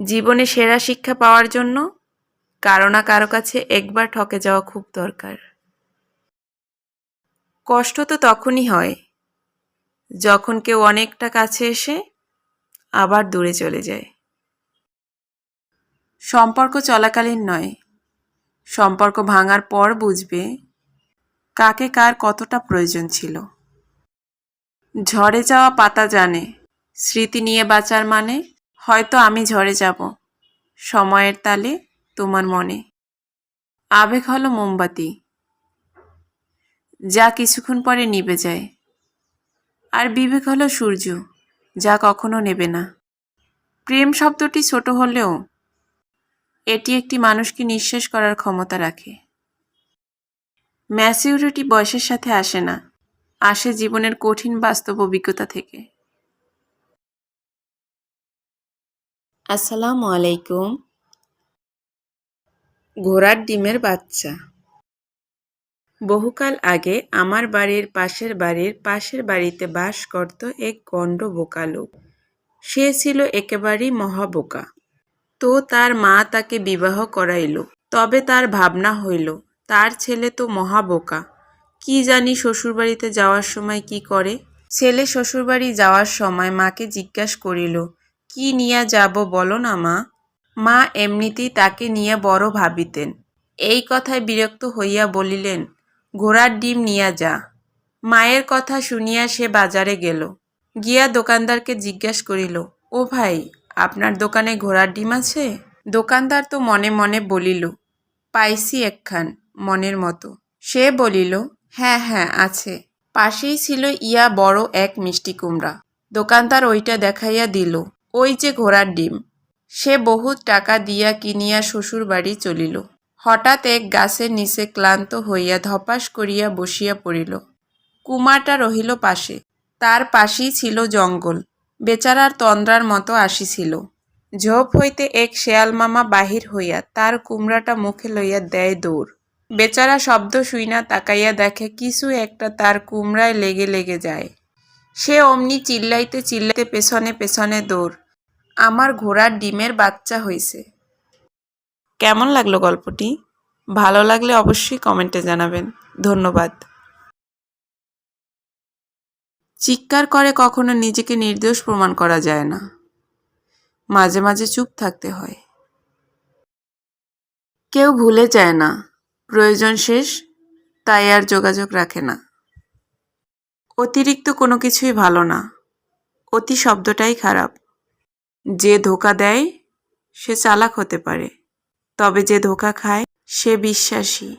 জীবনে সেরা শিক্ষা পাওয়ার জন্য কারও না কারও কাছে একবার ঠকে যাওয়া খুব দরকার। কষ্ট তো তখনই হয় যখন কেউ অনেকটা কাছে এসে আবার দূরে চলে যায়। সম্পর্ক চলাকালীন নয়, সম্পর্ক ভাঙার পর বুঝবে কাকে কার কতটা প্রয়োজন ছিল। ঝড়ে যাওয়া পাতা জানে, স্মৃতি নিয়ে বাঁচার মানে হয়তো আমি ঝরে যাব। সময়ের তালে তোমার মনে। আবেগ হলো মোমবাতি। যা কিছুক্ষণ পরে নিভে যায়। আর বিবেক হলো সূর্য, যা কখনো নেবে না। প্রেম শব্দটি ছোট হলেও এটি একটি মানুষকে নিঃশেষ করার ক্ষমতা রাখে। ম্যাচিউরিটি বয়সের সাথে আসে না। আসে জীবনের কঠিন বাস্তব অভিজ্ঞতা থেকে। আসসালামু আলাইকুম। ঘোড়ার ডিমের বাচ্চা। বহুকাল আগে আমার বাড়ির পাশের বাড়ির পাশের বাড়িতে বাস করত এক গণ্ড বোকা লোক। সে ছিল একেবারেই মহাবোকা তো তার মা তাকে বিবাহ করাইল। তবে তার ভাবনা হইল, তার ছেলে তো মহাবোকা কি জানি শ্বশুরবাড়িতে যাওয়ার সময় কি করে? ছেলে শ্বশুরবাড়ি যাওয়ার সময় মাকে জিজ্ঞাসা করিল কি নিয়ে যাব বলো না, মা? মা এমনিতেই তাকে নিয়ে বড় ভাবিতেন। এই কথায় বিরক্ত হইয়া বলিলেন, ঘোড়ার ডিম নিয়া যা। মায়ের কথা শুনিয়া সে বাজারে গেল। গিয়া দোকানদারকে জিজ্ঞাসা করিল, ও ভাই, আপনার দোকানে ঘোড়ার ডিম আছে? দোকানদার তো মনে মনে বলিল, পাইছি একখান, মনের মতো। সে বলিল হ্যাঁ হ্যাঁ আছে। পাশেই ছিল ইয়া বড় এক মিষ্টি কুমড়া। দোকানদার ওইটা দেখাইয়া দিল। ওই যে ঘোড়ার ডিম। সে বহুত টাকা দিয়া কিনিয়া শ্বশুর বাড়ি চলিল। হঠাৎ এক গাছের নিচে ক্লান্ত হইয়া ধপাস করিয়া বসিয়া পড়িল। কুমারটা রহিল পাশে। তার পাশেই ছিল জঙ্গল। বেচারার তন্দ্রার মতো আসিছিল। ঝোপ হইতে এক শেয়াল মামা বাহির হইয়া তার কুমড়াটা মুখে লইয়া দেয় দৌড়। বেচারা শব্দ শুইনা তাকাইয়া দেখে কিছু একটা তার কুমড়ায় লেগে লেগে যায়। সে অমনি চিল্লাইতে চিল্লাইতে পেছনে পেছনে দৌড়। আমার ঘোড়ার ডিমের বাচ্চা হয়েছে কেমন লাগল গল্পটি? ভালো লাগলে অবশ্যই কমেন্টে জানাবেন। ধন্যবাদ। চিৎকার করে কখনো নিজেকে নির্দোষ প্রমাণ করা যায় না। মাঝে মাঝে চুপ থাকতে হয়। কেউ ভুলে যায় না। প্রয়োজন শেষ, তাই আর যোগাযোগ রাখে না। অতিরিক্ত কোনো কিছুই ভালো না। অতি শব্দটাই খারাপ। যে ধোকা দেয়, সে চালাক হতে পারে। তবে যে ধোকা খায়, সে বিশ্বাসী।